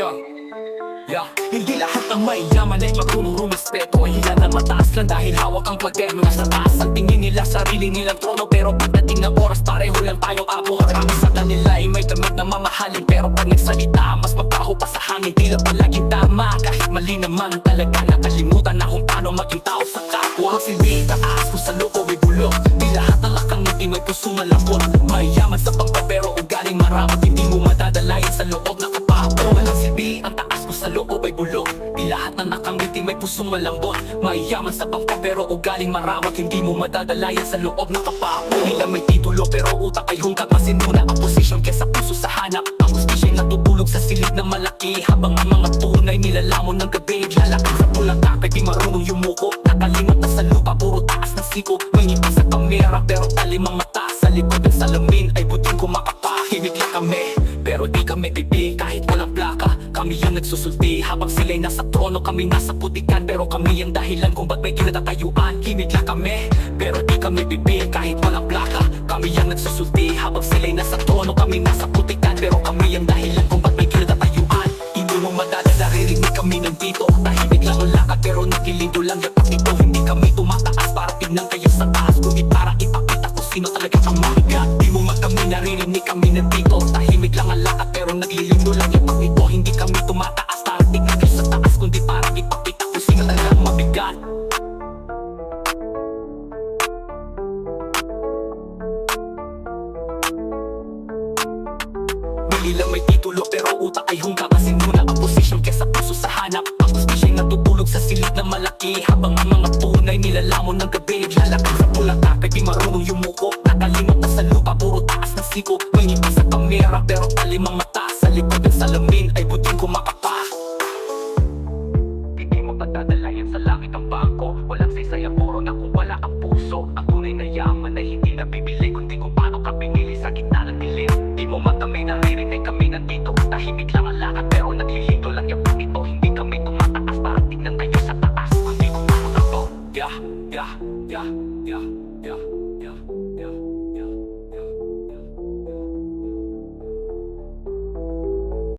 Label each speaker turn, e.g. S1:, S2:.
S1: Yeah. Yeah. Hindi lahat ng may yaman ay marunong rumispeto. Hila na mataas lang dahil hawak ang poder Nasa taas. Ang tingin nila sarili nilang trono Pero pagdating ng oras pareho lang tayong abo Marami sa kanila ay may damit na mamahalin. Pero pag nagsalita mas mabaho pa sa hangin. Tila palaging tama kahit mali naman talaga. Nakalimutan na kung paano maging tao sa kapwa. Ang silbi taas kung sa loob ay bulok Di lahat ng lakang ngiti may pusong malambot Mayaman pero maramot Hindi mo madadalayan sa loob na kapapo Walang silbi ang taas ko sa loob ay bulok. Di lahat ng nakangiti may pusong malambot Mayaman sa pangka pero ugaling maramot Hindi mo madadalayan sa loob na kapapo Nila may titulo pero utak ay hungkat Masin muna ang posisyon kesa puso sa hanap. Ang gustisya'y natutulog sa silid na malaki. Habang ang mga tunay nilalamon ng gabi Lalakad sa pulang tapay di marunong yumuko. Nakalimot na sa lupa puro taas ng siko. May ngiti sa kamera pero talimang mata lang kami Pero di kami pipi kahit walang plaka. Kami yung nagsusulti habang sila'y nasa trono Kami nasa putikan. Pero kami ang dahilan kung ba't may kinatatayuan Himik lang kami pero di kami pipi kahit walang plaka. Kami ang nagsusulti habang sila'y nasa trono Kami nasa putikan. Pero kami ang dahilan kung ba't may kinatatayuan Hindi mo madadala naririnig kami nandito. Tahimik lang ang lakad pero nakilindo lang yapak nito. Hindi kami man kami kami nandito Tahimik lang ang lakad pero naglilindo lang yapak nito Hindi kami tumataas para tignan kayo sa taas Kundi para ipakita kung sino talaga ang mabigat. Bili lang may titulo pero utak ay hungga Kasi muna ang posisyon kesa puso sa hanap. Ang gusto siya'y natutulog sa silid na malaki Habang ang mga tunay nilalamon ng gabi. Lalakad sa pulang tapay di marunong yumuko siko May ngiti sa kamera pero talimang mata Sa likod ng salamin ay buting kumakapa. Hindi mo pagdadalayan sa langit ang bangko. Walang saysaya puro na kung wala ang puso. Ang tunay na yaman ay hindi nabibili Kundi kung paano ka pinili sa gitna ng dilim. Di mo matamay naririnig kami nandito. Tahimik lang ang lakad pero naglilito lang yung ito Hindi kami tumataas para tingnan tayo sa taas. Kundi kung paano na to Yeah, yeah, yeah, yeah, yeah